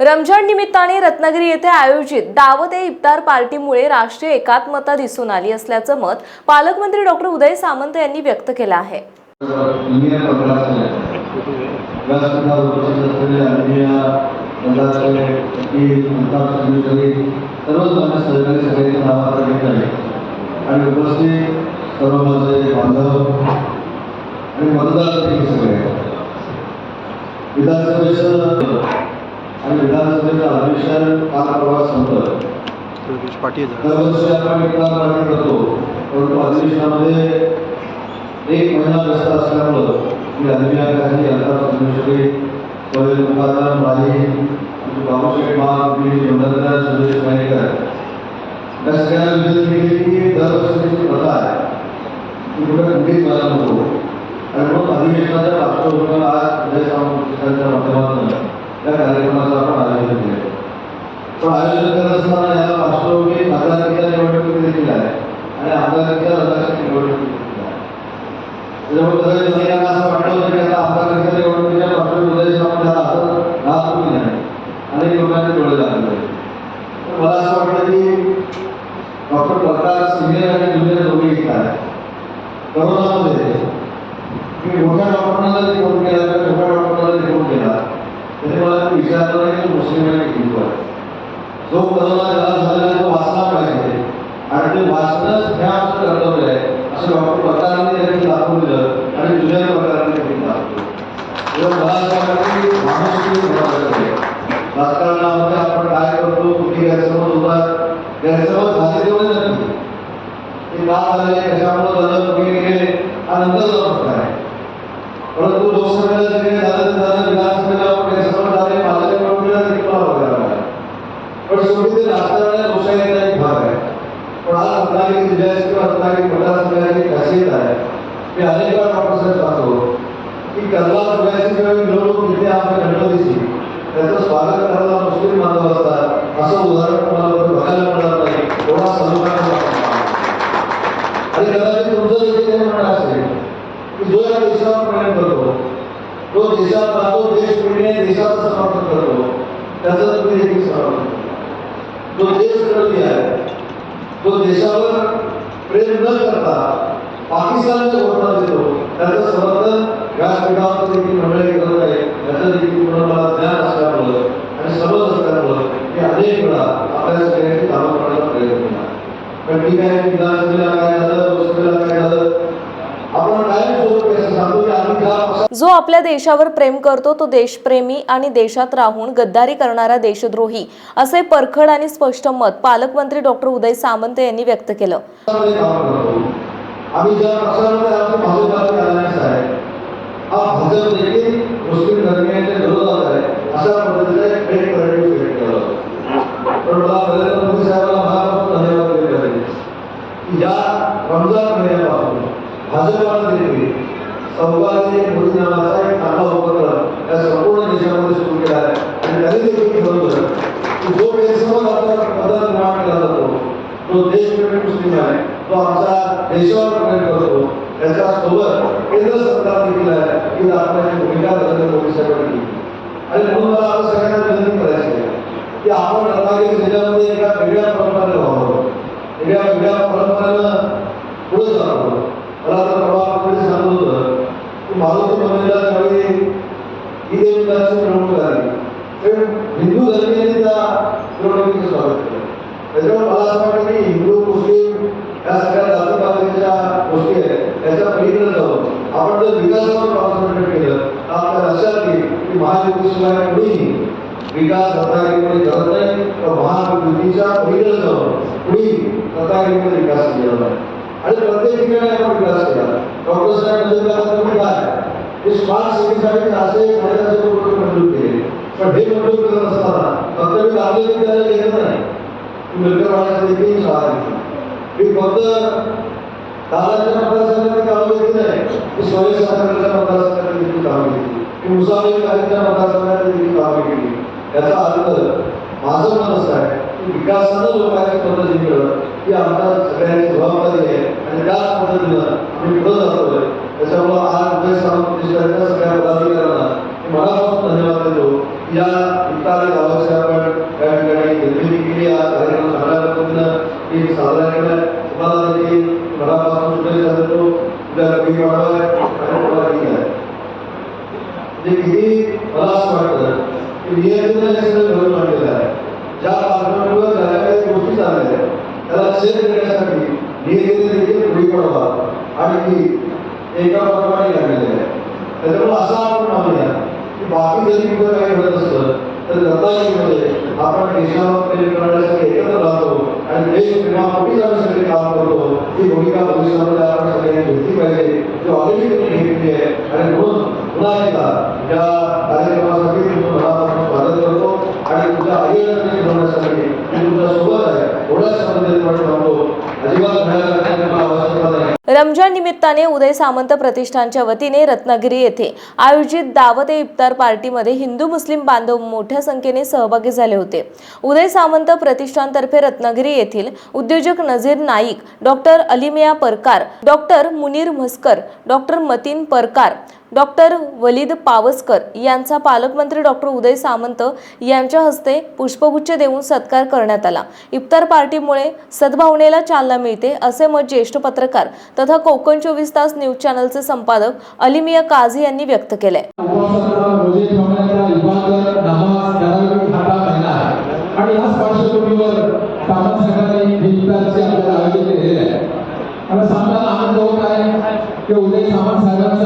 रमजान निमित्ताने रत्नागिरी येथे आयोजित दावत ए इफ्तार पार्टीमुळे राष्ट्रीय एकात्मता दिसून आली असल्याचं मत पालकमंत्री डॉक्टर उदय सामंत यांनी व्यक्त केलं आहे. आणि उपस्थित सर्व माझे बांधव आणि मतदार सगळे विधानसभेचं आणि विधानसभेचं अधिवेशन काल परवा संपलं दरवर्षी आपण इफ्तार पार्टी करतो परंतु अधिवेशनामध्ये एक महिना व्यस्त असल्यामुळं मी काही आता संदेशकडे सोहेल मुखादम राही बाबूशेठ महाग मी मंडलकर सुरेश मायेकर या सगळ्यांना विनंती केली की दरवर्षीची प्रथा आहे. कुठे कुठेच नको. आणि मग अधिवेशनाच्या पार्श्वभूमीवर आज उदय सामंत माध्यमातून कार्यक्रमाचं आपण आयोजन केलं तो आयोजन करत असताना याला पार्श्वभूमी आमदारकीच्या निवडणुकीत देखील आहे आणि आमदारकीच्या रथाची निवडणुकीत देखील आहे त्याच्यामुळे कदाचित असं वाटलं होतं की आता आमदारकीच्या निवडणुकीच्या पार्श्वभूमीवर सामने असं राहत तुम्ही नाही अनेक लोकांनी डोळे लागले पण मला असं वाटलं की डॉक्टर प्रकाश सिनियर आणि ज्युनियर दोघे इथे आहे करोनामध्ये मी मोठ्या डॉक्टरांना जरी फोन केला तर छोट्या डॉक्टरांना जरी फोन केला तरी मला ते विचारलं नाही की मुस्लिम आहे की हिंदू आहे जो करोना त्याला झालेला तो वाचला पाहिजे आणि ते वाचणंच हे आमचं कर्तव्य आहे असं डॉक्टर प्रकारांनी देखील दाखवून दिलं आणि जुन्या प्रकारांनी देखील दाखवलं तेव्हा मला असं वाटतं की माणूस महत्वाचं आहे राजकारणामध्ये आपण काय करतो कुठे गैरसमज होतात गैरसमज झाले तेवढे नक्की ते का झाले कशामुळे झालं कुठे गेले हा नंतरचा प्रश्न आहे परंतु लोकसभेला जे काही झालं ते झालं विधानसभेला गैरसमज झाले माझ्या निवडणुकीला देखील मला बघायला लागला पण शेवटी ते राजकारणाच्या लोकशाहीचा एक भाग आहे पण आज रत्नागिरी जिल्ह्याची किंवा रत्नागिरी मतदारसंघाची खासियत आहे मी अनेक वेळा डॉक्टर सांगतो की कर्ला सगळ्याची जेव्हा मिरवणूक येते आमच्या गणपतीची त्याचं स्वागत करायला मुस्लिम बांधव असतात असं उदाहरण तुम्हाला बघायला मिळणार नाही एवढा सन्मान आणि कदाचित तुमचं देखील हे म्हणणं असेल की जो या देशावर प्रेम करतो तो देशात राहतो देश प्रेमीने देशाचं समर्थन करतो त्याचं तुम्ही देखील समर्थन करतो जो देशविरोधी आहे जो देशावर प्रेम न करता पाकिस्तानच्या घोषणा देतो त्याचं समर्थन व्यासपीठावर देखील मंडळी करत आहे याचं देखील पूर्ण मला ज्ञान असल्यामुळं आणि समज असल्यामुळं मी अनेक वेळा आपल्या सगळ्यांनी कामं करण्याचा प्रयत्न केला पण ठीक आहे विधानसभेला काय झालं लोकसभेला काय झालं आपण कायम स्वरूपी सांगतो की आम्ही ज्या जो आपल्या देशावर प्रेम करतो तो देशप्रेमी आणि देशात राहून गद्दारी करणारा देशद्रोही असे परखड आणि स्पष्ट मत पालकमंत्री डॉक्टर उदय सामंत यांनी व्यक्त केलं. आम्ही ज्या पक्षामध्ये आमची भाजपाची आहे. हा भजन देखील मुस्लिम धर्मियांच्या विरोधात आहे. अशा पद्धतीने एक फेक सिलेक्ट केला. होता मला नरेंद्र मोदी साहेबांना मनापासून धन्यवाद दिले पाहिजे की या रमजान महिन्यापासून भाजपाला देखील सौभाग्य मोदी नावाचा एक चांगला उपक्रम या संपूर्ण देशामध्ये सुरू केला आहे. आणि त्यांनी देखील ठरवलं की जो गैरसमज आपला मदत निर्माण केला जातो जो देशप्रेमी मुस्लिम आहे. तो आमचा देशावर प्रेम करतो. त्याच्यासोबत केंद्र सरकार देखील आहे की दाखवण्याची भूमिका नरेंद्र मोदी साहेबांनी आणि म्हणून मला आता सगळ्यांना विनंती करायची आहे की आपण रत्नागिरी जिल्ह्यामध्ये एका वेगळ्या परंपरेला वावरतो वेगळ्या वेगळ्या परंपरेनं पुढे जातो मला तर परवा कुठे सांगत होतं की मारुती मंदिरला ज्यावेळी ईद ए मिरवणूक झाली ते हिंदू धर्मीयांनी त्या मिरवणुकीचं स्वागत केलं त्याच्यामुळे मला असं वाटतं की हिंदू मुस्लिम या सगळ्या जातीपातीच्या गोष्टी आहेत त्याच्या पलीकडे जाऊन आपण जर विकासावर कॉन्सन्ट्रेट केलं तर आपल्या लक्षात येईल की महायुतीशिवाय कुणीही विकास रत्नागिरीमध्ये करत नाही तर महायुतीच्या पलीकडे जाऊन कुणी रत्नागिरीमध्ये विकास केला नाही. आणि प्रत्येक ठिकाणी आपण विकास केला. डॉक्टर साहेब मंजुर तुम्ही काय? हे स्मार्ट सिटीसाठी असे फायद्याचे उपक्रम मंजूर केले. पण हे मंजूर करत असताना फक्त मी लागले विद्यालय घेत नाही. मिळकरवाड्याचा देखील शाळा घेतली. मी फक्त दादाच्या मतदारसंघात कामं घेतली नाही? ते सोयी साताऱ्याच्या मतदारसंघात देखील कामं केली. मी मुसाफिर काहीच्या देखील कामं केली. याचा अर्थ माझं मन असं आहे की विकासानं लोकांची मतं जिंकलं ही आमच्या सगळ्यांची जबाबदारी आहे आणि त्याच पद्धतीनं आम्ही पुढे जातोय. त्याच्यामुळं आज उदय सामंत देशाच्या सगळ्या पदाधिकाऱ्यांना मी मनापासून धन्यवाद देतो. या इफ्तार गावाची आपण त्या ठिकाणी निर्मिती केली या कार्यक्रम देतो उद्या रवी वाढवा आणि तुम्हाला ठीक आहे म्हणजे किती मला असं वाटतं की नियोजन सगळं घडून आणलेलं आहे ज्या पार्श्वभूमीवर ज्या काही गोष्टी चालल्या आहेत त्याला सेट करण्यासाठी नियोजन देखील पुढे पडवा आणि ती एका प्रमाणे लागलेली आहे त्याच्यामुळे असा आपण मानूया की बाकी जरी कुठं काही घडत असलं तर रत्नागिरीमध्ये आपण देशावर प्रेम करण्यासाठी एकत्र राहतो आणि देश आम्ही जाण्यासाठी काम करतो ही भूमिका भविष्यामध्ये आपण सगळ्यांनी घेतली पाहिजे जी ऑलरेडी तुम्ही घेतली आहे आणि म्हणून पुन्हा एकदा या कार्यक्रमासाठी मनापासून मी तुमच्यासोबत आहे अजिबात करण्याची आवश्यकता नाही रमजान निमित्ताने उदय सामंत प्रतिष्ठानच्या वतीने रत्नागिरी येथे आयोजित दावत ए इफ्तार पार्टीमध्ये हिंदू मुस्लिम बांधव मोठ्या संख्येने सहभागी झाले होते. उदय सामंत प्रतिष्ठानतर्फे रत्नागिरी येथील उद्योजक Nazeer Naik doctor Alimiya Parkar doctor Munir Mhaskar doctor Matin Parkar doctor Walid Pawaskar यांचा पालकमंत्री डॉक्टर उदय सामंत यांच्या हस्ते पुष्पगुच्छ देऊन सत्कार करण्यात आला. इफ्तार पार्टीमुळे सद्भावनेला चालना मिळते असे मत ज्येष्ठ पत्रकार तथा कोकण चोवीस तास न्यूज चॅनलचे संपादक अलिमिया काझी यांनी व्यक्त केले आहे आणि सांगताना आनंद होत आहे की उदय सामंत साहेबांचा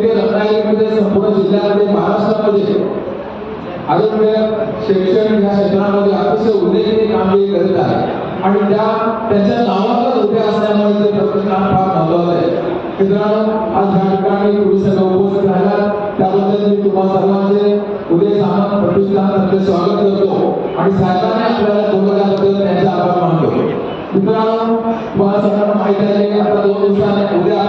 आहे म्हणजे रत्नागिरीमध्ये संपूर्ण जिल्ह्यामध्ये महाराष्ट्रामध्ये. आरोग्य शैक्षणिक या क्षेत्रामध्ये अतिशय उल्लेखनीय कामगिरी करत आहे. आणि त्या त्याच्या नावावर उभ्या असल्यामुळे ते प्रतिष्ठान फार महत्वाचं आहे. मित्रांनो आज या ठिकाणी तुम्ही सगळं उपस्थित राहिलात. त्याबद्दल मी तुम्हा सर्वांचे उदय सामंत प्रतिष्ठान स्वागत करतो. आणि साहेबांनी आपल्याला बोलवल्याबद्दल त्यांचा आभार मानतो. मित्रांनो तुम्हाला सगळ्यांना माहिती आहे आता दोन दिवसाने उद्या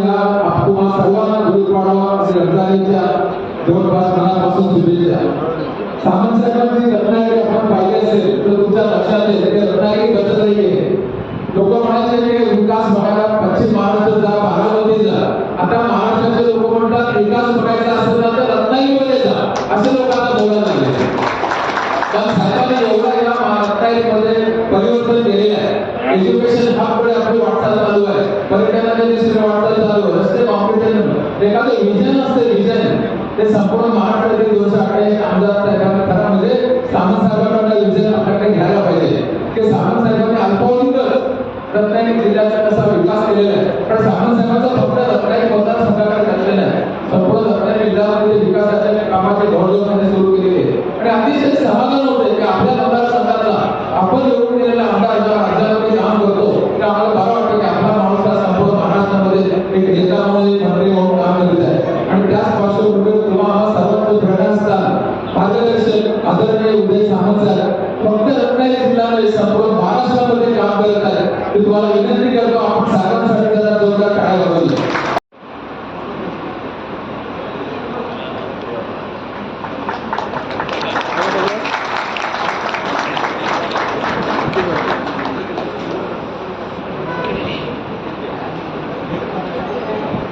त्यामुळे या सर्वांना गुढीपाडवा आणि रमजानीच्या जवळपास मनापासून शुभेच्छा. सामंत साहेबांची रत्नागिरी आपण पाहिली असेल तर तुमच्या लक्षात येईल. की रत्नागिरी बचत आहे. लोक म्हणायचे की विकास बघायला पश्चिम महाराष्ट्र जा बारामती जा. आता महाराष्ट्राचे लोक म्हणतात विकास बघायचा असेल ना तर रत्नागिरीमध्ये जा. असे लोकांना आता बोलायला लागले. पण साहेबांनी एवढा या रत्नागिरीमध्ये परिवर्तन केलेलं आहे. एज्युकेशन हबकडे आपली वाटचाल चालू आहे. पर्यटनाच्या दृष्टीने वाटचाल चालू आहे रस्ते कॉम्पिटिशन एखादं विजन असते विजन. ते संपूर्ण महाराष्ट्रातील दोनशे अठ्ठावीस आमदार त्यामध्ये सामंत साहेबांना विजन आपल्याकडे घ्यायला पाहिजे. ते सामंत साहेबांनी अल्पावधीतच रत्नागिरी जिल्ह्याचा कसा विकास केलेला आहे पण सामंत साहेबांचा फक्त रत्नागिरी मतदार संघाकडे घातलेला आहे. संपूर्ण रत्नागिरी जिल्ह्यामध्ये विकासाच्या कामाचे धोरण सुरू केलेले आणि अतिशय समाधान होते की आपल्या मतदारसंघाला आपण निवडून दिलेला आमदार जेव्हा राज्यामध्ये काम करतो ते आम्हाला बरं वाटतं की आपला माणूस हा संपूर्ण महाराष्ट्रामध्ये एक नेता म्हणून एक मंत्री म्हणून काम करीत आहे आणि त्याच पार्श्वभूमीवर तुम्हा आम्हा सर्वांचं प्रेरणास्थान मार्गदर्शक आदरणीय उदय सामंत साहेब फक्त रत्नागिरी जिल्हा नव्हे संपूर्ण महाराष्ट्रामध्ये काम करत आहे मी तुम्हाला विनंती करतो आपण सर्वांसाठी जरा जोरदार टाळ्या वाजवूया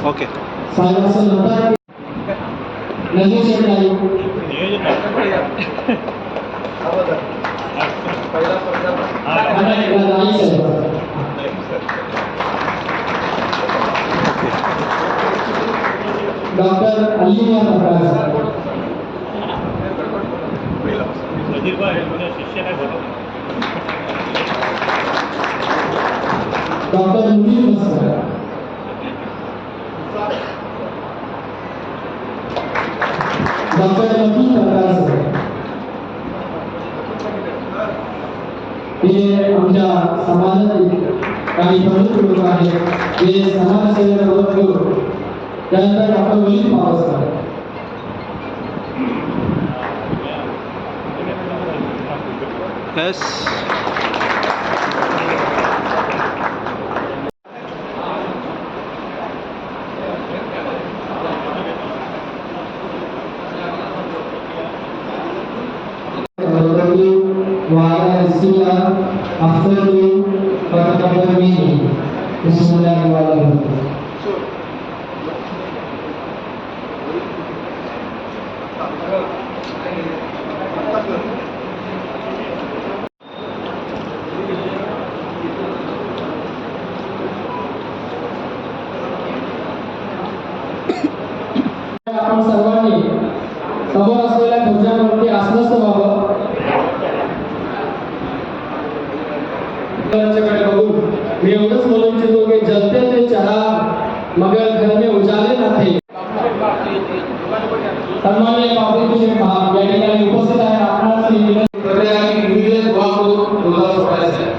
ओके साहेबांचं नंतर नजीर शेख नाईक आणि Naik saheb doctor Aliya Prakash doctor Munir Maskar doctor Naveen Prakash हे आमच्या समाजातील काही प्रमुख लोक आहेत जे समाजसेवेला मदत करून त्यानंतर doctor Walid Pawaskar Yes. الأولين وتقبل مني بسم الله الرحمن الرحيم Bapak Rasulullah berjalan berarti asal sebab ठिकाणी उपस्थित आहे आपणास ही विनंती प्रत्येकाने निर्देश गोळा करून रोजा सोडायचा आहे.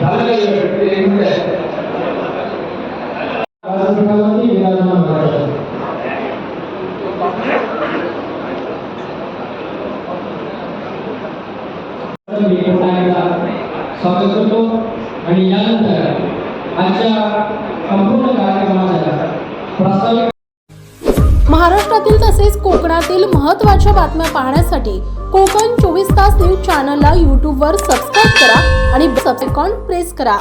झालं का हे? ते एक मिनिट आहे. व्यासपीठावरती विराजमान करायचं मी पुन्हा एकदा स्वागत करतो आणि यानंतर आजच्या संपूर्ण कार्यक्रमाच्या महाराष्ट्रातील तसेच कोकणातील महत्त्वाच्या बातम्या पाहण्यासाठी कोकण चोवीस तास न्यूज चॅनलला यूट्यूबवर सबस्क्राईब करा आणि सबसेकॉन प्रेस करा.